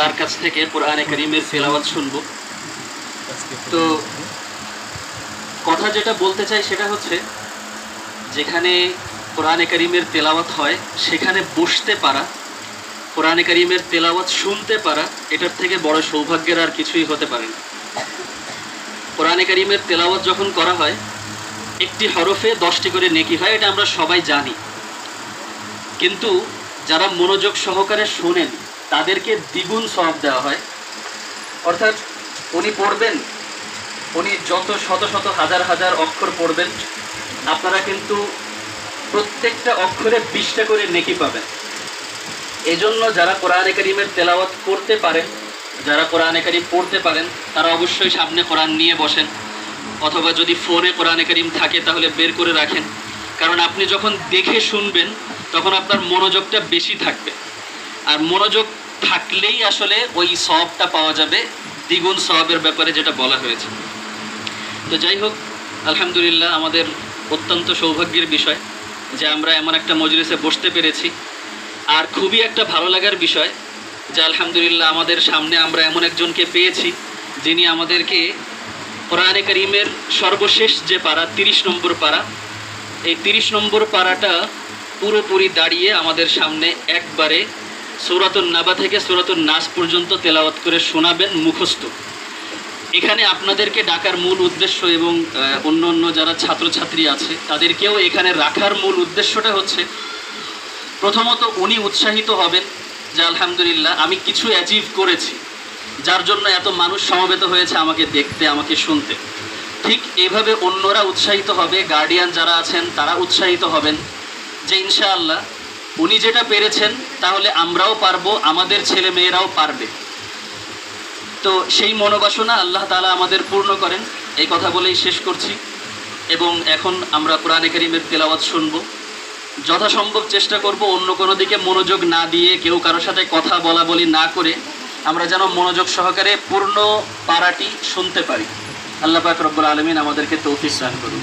তার কাছ থেকে কোরআনে করিমের তেলাওয়াত শুনব। তো কথা যেটা বলতে চাই সেটা হচ্ছে, যেখানে কোরআনে করিমের তেলাওয়াত হয়, সেখানে বসতে পারা, কোরআনে করিমের তেলাওয়াত শুনতে পারা, এটার থেকে বড় সৌভাগ্যের আর কিছুই হতে পারে না। কোরআনে করিমের তেলাওয়াত যখন করা হয়, একটি হরফে দশটি করে নেকি হয়, এটা আমরা সবাই জানি। কিন্তু যারা মনোযোগ সহকারে শোনেন তাদেরকে দ্বিগুণ সব দেওয়া হয়। অর্থাৎ উনি পড়বেন, উনি যত শত শত হাজার হাজার অক্ষর পড়বেন, আপনারা কিন্তু প্রত্যেকটা অক্ষরে বিশটা করে নেকি পাবেন। এজন্য যারা কোরআনে কারিমের তেলাওয়াত করতে পারেন, যারা কোরআন কারিম পড়তে পারেন, তারা অবশ্যই সামনে কোরআন নিয়ে বসেন, অথবা যদি ফোনে কোরআনে কারিম থাকে তাহলে বের করে রাখেন। কারণ আপনি যখন দেখে শুনবেন, তখন আপনার মনোযোগটা বেশি থাকবে। আর মনোযোগ থাকলেই আসলে ওই সবটা পাওয়া যাবে, দ্বিগুণ সবের ব্যাপারে যেটা বলা হয়েছে। তো যাই হোক, আলহামদুলিল্লাহ আমাদের অত্যন্ত সৌভাগ্যের বিষয় যে আমরা এমন একটা মজলিসে বসতে পেরেছি। আর খুবই একটা ভালো লাগার বিষয় যে আলহামদুলিল্লাহ আমাদের সামনে আমরা এমন একজনকে পেয়েছি যিনি আমাদেরকে কোরআনে করিমের সর্বশেষ যে পাড়া, তিরিশ নম্বর পাড়া, এই তিরিশ নম্বর পাড়াটা পুরোপুরি দাঁড়িয়ে আমাদের সামনে একবারে সৌরাতুন নাবা থেকে সৌরাতুন নাস পর্যন্ত তেলাওয়াত করে শোনাবেন মুখস্থ। এখানে আপনাদেরকে ডাকার মূল উদ্দেশ্য এবং অন্য অন্য যারা ছাত্রছাত্রী আছে, তাদেরকেও এখানে রাখার মূল উদ্দেশ্যটা হচ্ছে, প্রথমত উনি উৎসাহিত হবেন যে, আলহামদুলিল্লাহ, আমি কিছু অ্যাচিভ করেছি, যার জন্য এত মানুষ সমবেত হয়েছে আমাকে দেখতে, আমাকে শুনতে। ঠিক এভাবে অন্যরা উৎসাহিত হবে গার্ডিয়ান যারা আছেন, তারা উৎসাহিত হবেন যে, ইনশাআল্লাহ উনি যেটা পেরেছেন, তাহলে আমরাও পারব, আমাদের ছেলে মেয়েরাও পারবে। তো সেই মনোবাসনা আল্লাহ তালা আমাদের পূর্ণ করেন। এই কথা বলেই শেষ করছি। এবং এখন আমরা কোরআনে করিমের তেলাওয়াত শুনব। যথাসম্ভব চেষ্টা করব অন্য কোনো দিকে মনোযোগ না দিয়ে, কেউ কারোর সাথে কথা বলা বলি না করে আমরা যেন মনোযোগ সহকারে পূর্ণ পাড়াটি শুনতে পারি। আল্লাহ পাক রব্বুল আলমিন আমাদেরকে তৌফিক দান করুন।